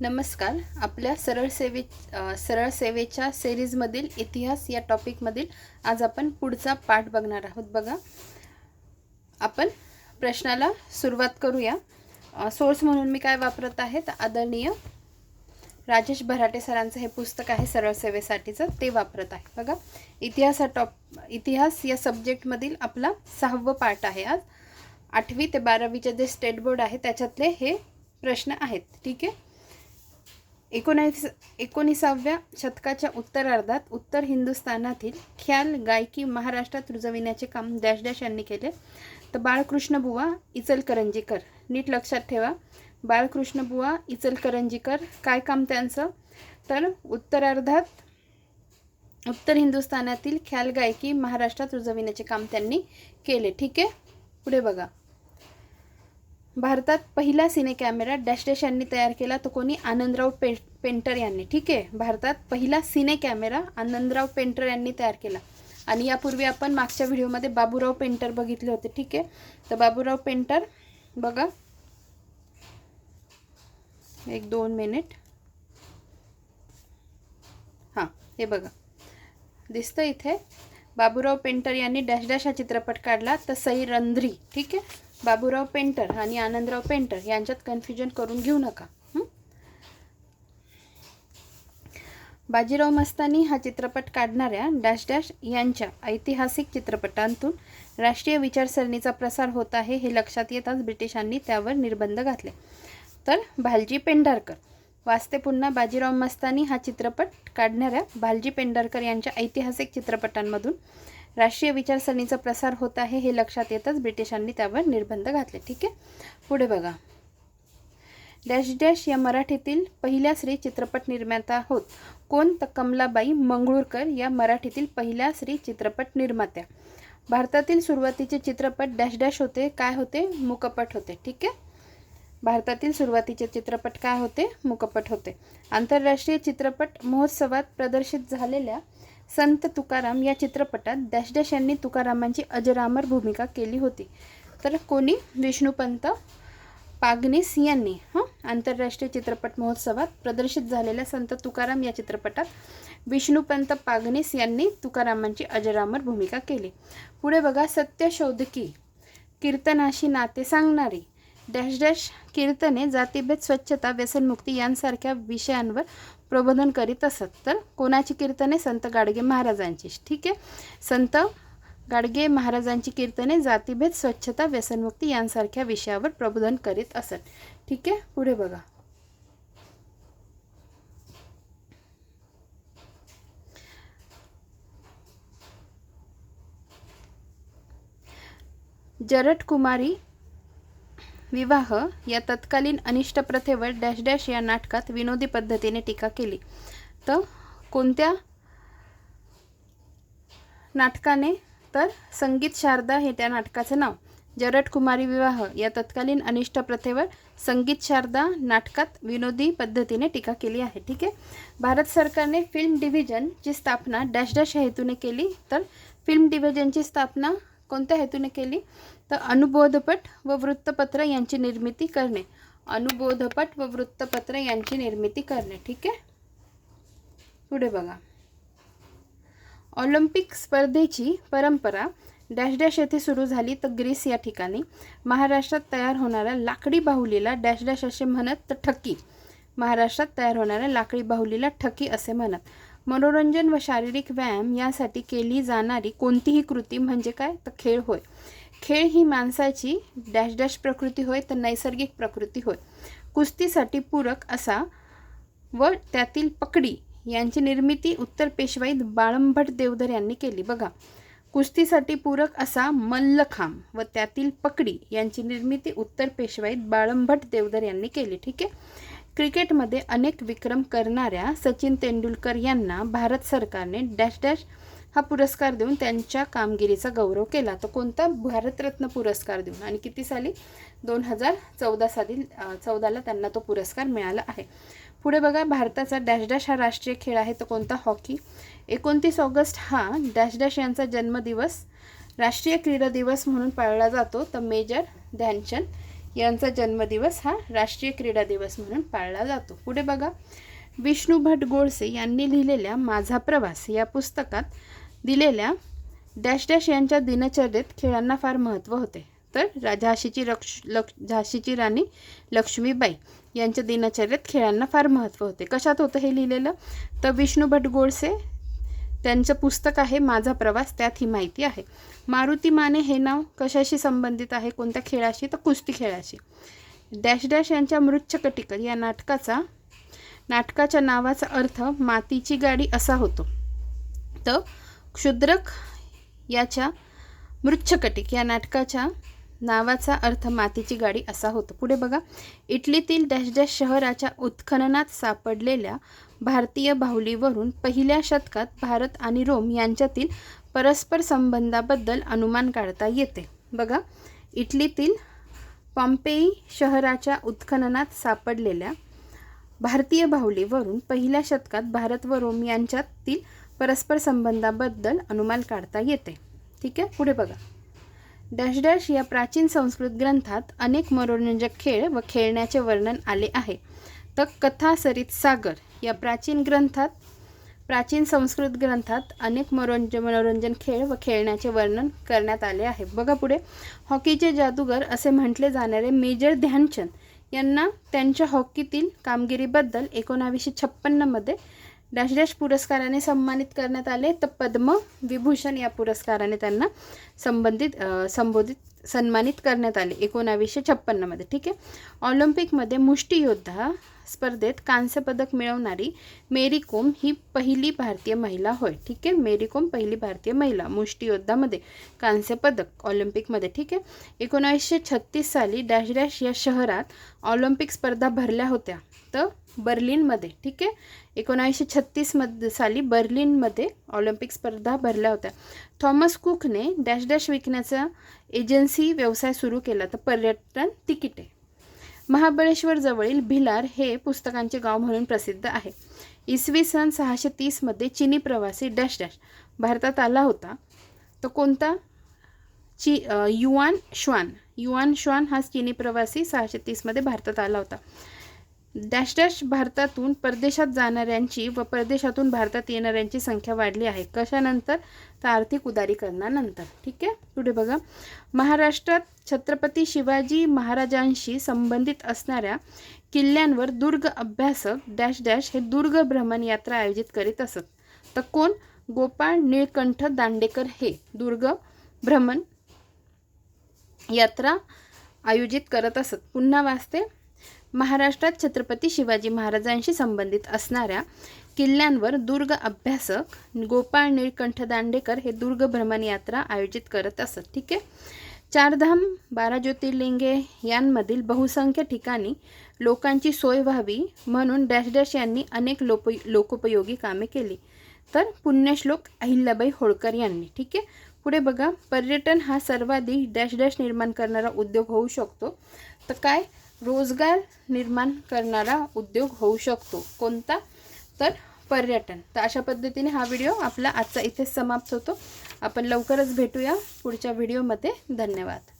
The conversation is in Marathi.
नमस्कार. आपल्या सरळ सेवे सरळ सेवेच्या सिरीजमधील इतिहास या टॉपिकमधील आज आपण पुढचा पाठ बघणार आहोत बघा. आपण प्रश्नाला सुरुवात करूया. सोर्स म्हणून मी काय वापरत आहे तर आदरणीय राजेश भराटे सरांचं हे पुस्तक आहे सरळ सेवेसाठीचं. ते वापरत आहे. बघा. इतिहास हा टॉप इतिहास या सब्जेक्टमधील आपला सहावं पाठ आहे आज. आठवी ते बारावीचे जे स्टेट बोर्ड आहे त्याच्यातले हे प्रश्न आहेत. ठीक आहे? एकोणावीस एकोणीसाव्या शतकाच्या उत्तरार्धात उत्तर हिंदुस्थानातील ख्याल गायकी महाराष्ट्रात रुजविण्याचे काम डॅश डॅश यांनी केले. तर बाळकृष्णबुवा इचलकरंजीकर. नीट लक्षात ठेवा. बाळकृष्णबुवा इचलकरंजीकर काय काम त्यांचं? तर उत्तरार्धात उत्तर हिंदुस्थानातील ख्याल गायकी महाराष्ट्रात रुजविण्याचे काम त्यांनी केले. ठीक आहे? पुढे बघा. भारतात पहिला सिने कॅमेरा डॅश डॅश यांनी तयार केला तो कोणी? आनंदराव पे पेंटर यांनी. ठीक आहे? भारतात पहिला सिने कॅमेरा आनंदराव पेंटर यांनी तयार केला. आणि यापूर्वी आपण मागच्या व्हिडिओमध्ये बाबूराव पेंटर बघितले होते. ठीक आहे? तर बाबूराव पेंटर बघा. एक दोन मिनिट. हां हे बघा. दिसतं इथे. बाबूराव पेंटर यांनी डॅश डॅश हा चित्रपट काढला तर सई रंध्री. ठीक आहे? बाबूराव पेंटर आणि आनंदराव पेंटर यांच्यात कन्फ्युजन करून घेऊ नका बाजीराव मस्तानी हा चित्रपट काढणाऱ्या डॅश डॅश यांच्या ऐतिहासिक चित्रपटांतून राष्ट्रीय विचारसरणीचा प्रसार होत आहे हे लक्षात येताच ब्रिटिशांनी त्यावर निर्बंध घातले. तर भालजी पेंढारकर वाचते पुन्हा बाजीराव मस्तानी हा चित्रपट काढणाऱ्या भालजी पेंढारकर यांच्या ऐतिहासिक चित्रपटांमधून राष्ट्रीय विचारसरणीचा प्रसार होत आहे हे लक्षात येतच ब्रिटिशांनी त्यावर निर्बंध घातले. ठीक आहे? पुढे बघा. डॅश डॅश या मराठीतील पहिल्या स्त्री चित्रपट निर्माता होत. कोण? तर कमलाबाई मंगळूरकर या मराठीतील पहिल्या स्त्री चित्रपट निर्मात्या. भारतातील सुरुवातीचे चित्रपट डॅश डॅश होते काय होते? मुकपट होते. ठीक आहे? भारतातील सुरुवातीचे चित्रपट काय होते? मुकपट होते. आंतरराष्ट्रीय चित्रपट महोत्सवात प्रदर्शित झालेल्या संत तुकाराम या चित्रपटात डॅश डॅश यांनी तुकारामांची अजरामर भूमिका केली होती. तर कोणी? विष्णुपंत पागनीस यांनी हां? आंतरराष्ट्रीय चित्रपट महोत्सवात प्रदर्शित झालेल्या संत तुकाराम या चित्रपटात विष्णुपंत पागनीस यांनी तुकारामांची अजरामर भूमिका केली. पुढे बघा सत्यशोधकी कीर्तनाशी नाते सांगणारी डॅश डॅश कीर्तने जातीभेद स्वच्छता व्यसनमुक्ती यांसारख्या विषयांवर प्रबोधन करीत असत तर कोणाची कीर्तने? संत गाडगे महाराजांची. ठीक आहे? संत गाडगे महाराजांची कीर्तने जातीभेद स्वच्छता व्यसनमुक्ती यांसारख्या विषयावर प्रबोधन करीत असत. ठीक आहे? पुढे बघा. जरट कुमारी विवाह या तत्कालीन अनिष्ट प्रथेवर डॅश डॅश या नाटकात विनोदी पद्धतीने टीका केली. तर कोणत्या नाटकाने? तर संगीत शारदा हे त्या नाटकाचं नाव. जरट कुमारी विवाह या तत्कालीन अनिष्ट प्रथेवर संगीत शारदा नाटकात विनोदी पद्धतीने टीका केली आहे. ठीक आहे? भारत सरकारने फिल्म डिव्हिजनची स्थापना डॅश डॅश हेतूने केली. तर फिल्म डिव्हिजनची स्थापना कोणत्या हेतूने केली? तर अनुबोधपट व वृत्तपत्र यांची निर्मिती करणे. अनुबोधपट व वृत्तपत्र यांची निर्मिती करणे. ठीक आहे? पुढे बघा. ऑलिम्पिक स्पर्धेची परंपरा डॅश डॅश येथे सुरू झाली तर ग्रीस या ठिकाणी. महाराष्ट्रात तयार होणाऱ्या लाकडी बाहुलीला डॅश डॅश असे म्हणत तर ठकी. महाराष्ट्रात तयार होणाऱ्या लाकडी बाहुलीला ठकी असे म्हणत. मनोरंजन व शारीरिक व्यायाम यासाठी केली जाणारी कोणतीही कृती म्हणजे काय? तर खेळ होय. खेळ ही माणसाची डॅश डॅश प्रकृती होय तर नैसर्गिक प्रकृती होय. कुस्तीसाठी पूरक असा व त्यातील पकडी यांची निर्मिती उत्तर पेशवाईत बाळंभट देवधर यांनी केली. बघा कुस्तीसाठी पूरक असा मल्लखांब व त्यातील पकडी यांची निर्मिती उत्तर पेशवाईत बाळंभट देवधर यांनी केली. ठीक आहे? क्रिकेटमध्ये अनेक विक्रम करणाऱ्या सचिन तेंडुलकर यांना भारत सरकारने डॅश डॅश हा पुरस्कार देऊन त्यांच्या कामगिरीचा गौरव केला. तर कोणता? भारतरत्न पुरस्कार देऊन. आणि किती साली? दोन हजार चौदा साली चौदाला त्यांना तो पुरस्कार मिळाला आहे. पुढे बघा भारताचा डॅश डॅश हा राष्ट्रीय खेळ आहे. तो कोणता? हॉकी. एकोणतीस ऑगस्ट हा डॅश डॅश यांचा जन्मदिवस राष्ट्रीय क्रीडा दिवस म्हणून पाळला जातो. तर मेजर ध्यानचंद यांचा जन्मदिवस हा राष्ट्रीय क्रीडा दिवस म्हणून पाळला जातो. पुढे बघा. विष्णू भट गोडसे यांनी लिहिलेल्या माझा प्रवास या पुस्तकात दिलेल्या डॅश डॅश यांच्या दिनचर्येत खेळांना फार महत्त्व होते. तर झाशीची रक्ष लक्ष झाशीची राणी लक्ष्मीबाई यांच्या दिनचर्येत खेळांना फार महत्त्व होते. कशात होतं हे लिहिलेलं? तर विष्णू भट गोडसे त्यांचं पुस्तक आहे माझा प्रवास त्यात ही माहिती आहे. मारुती माने हे नाव कशाशी संबंधित आहे? कोणत्या खेळाशी? तर कुस्ती खेळाशी. डॅश डॅश यांच्या मृच्छकटिकर या नाटकाचा नाटकाच्या नावाचा अर्थ मातीची गाडी असा होतो. तर क्षुद्रक याच्या मृच्छकटिक या नाटकाच्या नावाचा अर्थ मातीची गाडी असा होतो. पुढे बघा. इटलीतील डॅश डॅश शहराच्या उत्खननात सापडलेल्या भारतीय बाहुलीवरून पहिल्या शतकात भारत आणि रोम यांच्यातील परस्पर संबंधाबद्दल अनुमान काढता येते. बघा. इटलीतील पॉम्पेई शहराच्या उत्खननात सापडलेल्या भारतीय बाहुलीवरून पहिल्या शतकात भारत व रोम यांच्यातील परस्पर संबंधाबद्दल अनुमान काढता येते. ठीक आहे? पुढे बघा. डॅश डॅश या प्राचीन संस्कृत ग्रंथात अनेक मनोरंजक खेळ व खेळण्याचे वर्णन आले आहे. तर कथा सरित सागर या प्राचीन ग्रंथात प्राचीन संस्कृत ग्रंथात अनेक मनोरंज मनोरंजन खेळ व खेळण्याचे वर्णन करण्यात आले आहे. बघा पुढे. हॉकीचे जादूगर असे म्हटले जाणारे मेजर ध्यानचंद यांना त्यांच्या हॉकीतील कामगिरीबद्दल एकोणावीसशे छप्पन्नमध्ये डॅश डॅश पुरस्काराने सन्मानित करण्यात आले. तर पद्म विभूषण या पुरस्काराने त्यांना संबंधित संबोधित सन्मानित करण्यात आले. एकोणावीसशे छप्पन्नमध्ये ठीक आहे? ऑलिम्पिकमध्ये मुष्टियोद्धा स्पर्धेत कांस्यपदक मिळवणारी मेरी कोम ही पहिली भारतीय महिला होय ठीक आहे? मेरी कोम पहिली भारतीय महिला मुष्टियोद्धामध्ये कांस्यपदक ऑलिम्पिकमध्ये ठीक आहे? एकोणावीसशे छत्तीस साली डॅश डॅश या शहरात ऑलिम्पिक स्पर्धा भरल्या होत्या. तर बर्लिनमध्ये ठीक आहे? एकोणावीसशे छत्तीसमध्ये साली बर्लिनमध्ये ऑलिम्पिक स्पर्धा भरल्या होत्या. थॉमस कुकने डॅश डॅश विकण्याचा एजन्सी व्यवसाय सुरू केला तर पर्यटन तिकिटे. महाबळेश्वरजवळील भिलार हे पुस्तकांचे गाव म्हणून प्रसिद्ध आहे. इसवी सन सहाशे तीसमध्ये चिनी प्रवासी डॅश डॅश भारतात आला होता. तर कोणता? ची युआन श्वान. युआन श्वान हा चिनी प्रवासी सहाशे तीसमध्ये भारतात आला होता. डॅश डॅश भारतातून परदेशात जाणाऱ्यांची व परदेशातून भारतात येणाऱ्यांची संख्या वाढली आहे. कशानंतर? तर आर्थिक उदारीकरणानंतर. ठीक आहे? पुढे बघा. महाराष्ट्रात छत्रपती शिवाजी महाराजांशी संबंधित असणाऱ्या किल्ल्यांवर दुर्ग अभ्यासक डॅश डॅश हे दुर्ग भ्रमण यात्रा आयोजित करीत असत. तर कोण? गोपाळ निळकंठ दांडेकर हे दुर्ग भ्रमण यात्रा आयोजित करत असत. पुन्हा वाचते. महाराष्ट्रात छत्रपती शिवाजी महाराजांशी संबंधित असणाऱ्या किल्ल्यांवर दुर्ग अभ्यासक गोपाळ निळकंठ दांडेकर हे दुर्ग भ्रमण यात्रा आयोजित करत असत. ठीक आहे? चारधाम बारा ज्योतिर्लिंगे यांमधील बहुसंख्य ठिकाणी लोकांची सोय व्हावी म्हणून डॅश डॅश यांनी अनेक लोप लोकोपयोगी कामे केली. तर पुण्यश्लोक अहिल्याबाई होळकर यांनी. ठीक आहे? पुढे बघा पर्यटन हा सर्वाधिक डॅश डॅश निर्माण करणारा उद्योग होऊ शकतो. तर काय? रोजगार निर्माण करणारा उद्योग होऊ शकतो. कोणता? तर पर्यटन. तर अशा पद्धतीने हा व्हिडिओ आपला आजचा इथे समाप्त होतो. आपण लवकरच भेटूया पुढच्या व्हिडिओमध्ये. धन्यवाद.